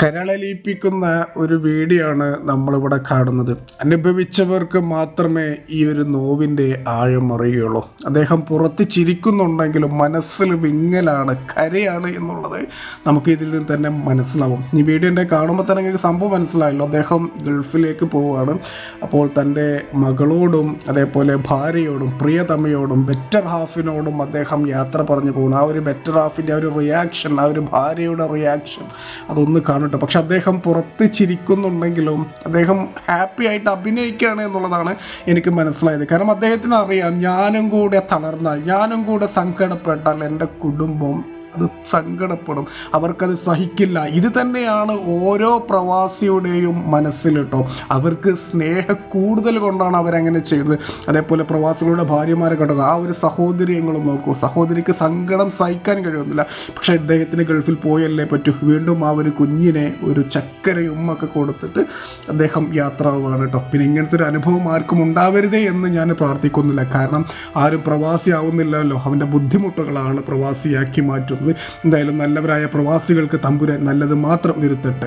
കരളലിയിപ്പിക്കുന്ന ഒരു വീഡിയോയാണ് നമ്മളിവിടെ കാണുന്നത്. അനുഭവിച്ചവർക്ക് മാത്രമേ ഈ ഒരു നോവിന്റെ ആഴം അറിയുള്ളൂ. അദ്ദേഹം പുറത്ത് ചിരിക്കുന്നുണ്ടെങ്കിലും മനസ്സിൽ വിങ്ങലാണ് കരയാണ് എന്നുള്ളത് നമുക്ക് ഇതിൽ നിന്ന് തന്നെ മനസ്സിലാവും. ഈ വീഡിയോന്റെ കാണുമ്പോൾ തന്നെ നിങ്ങൾക്ക് സംഭവം മനസ്സിലായല്ലോ. അദ്ദേഹം ഗൾഫിലേക്ക് പോവുകയാണ്. അപ്പോൾ തന്റെ മകളോടും അതേപോലെ ഭാര്യയോടും പ്രിയതമയോടും ബെറ്റർ ഹാഫിനോടും അദ്ദേഹം യാത്ര പറഞ്ഞു പോകുന്നു. ആ ഒരു ബെറ്റർ ഹാഫിന്റെ ആ ഒരു റിയാക്ഷൻ ആ ഒരു ഭാര്യയുടെ റിയാക്ഷൻ അതൊന്ന് കാണട്ടോ പക്ഷെ അദ്ദേഹം പുറത്ത് ചിരിക്കുന്നുണ്ടെങ്കിലും അദ്ദേഹം ഹാപ്പി ആയിട്ട് അഭിനയിക്കുകയാണ് എന്നുള്ളതാണ് എനിക്ക് മനസ്സിലായത്. കാരണം അദ്ദേഹത്തിന് അറിയാം ഞാനും കൂടെ തളർന്നാൽ ഞാനും കൂടെ സങ്കടപ്പെട്ടാൽ എന്റെ കുടുംബം അത് സങ്കടപ്പെടും. അവർക്കത് സഹിക്കില്ല. ഇത് തന്നെയാണ് ഓരോ പ്രവാസിയുടെയും മനസ്സിൽ കേട്ടോ. അവർക്ക് സ്നേഹ കൂടുതൽ കൊണ്ടാണ് അവരങ്ങനെ ചെയ്തത്. അതേപോലെ പ്രവാസികളുടെ ഭാര്യമാരെ കണ്ടോ? ആ ഒരു സഹോദരിയങ്ങളും നോക്കൂ? സഹോദരിക്ക് സങ്കടം സഹിക്കാൻ കഴിയുന്നില്ല. പക്ഷേ ഇദ്ദേഹത്തിന് ഗൾഫിൽ പോയല്ലേ പറ്റൂ. വീണ്ടും ആ ഒരു കുഞ്ഞിനെ ഒരു ചക്കരയും ഒക്കെ കൊടുത്തിട്ട് അദ്ദേഹം യാത്രയാവുകയാണ് കേട്ടോ. പിന്നെ ഇങ്ങനത്തെ ഒരു അനുഭവം ആർക്കും ഉണ്ടാവരുതേ എന്ന് ഞാൻ പ്രാർത്ഥിക്കുന്നില്ല. കാരണം ആരും പ്രവാസി ആവുന്നില്ലല്ലോ. അവന്റെ ബുദ്ധിമുട്ടുകളാണ് പ്രവാസിയാക്കി മാറ്റുന്നത്. എന്തായാലും നല്ലവരായ പ്രവാസികൾക്ക് തമ്പുരാൻ നല്ലത് മാത്രം വരുത്തട്ടെ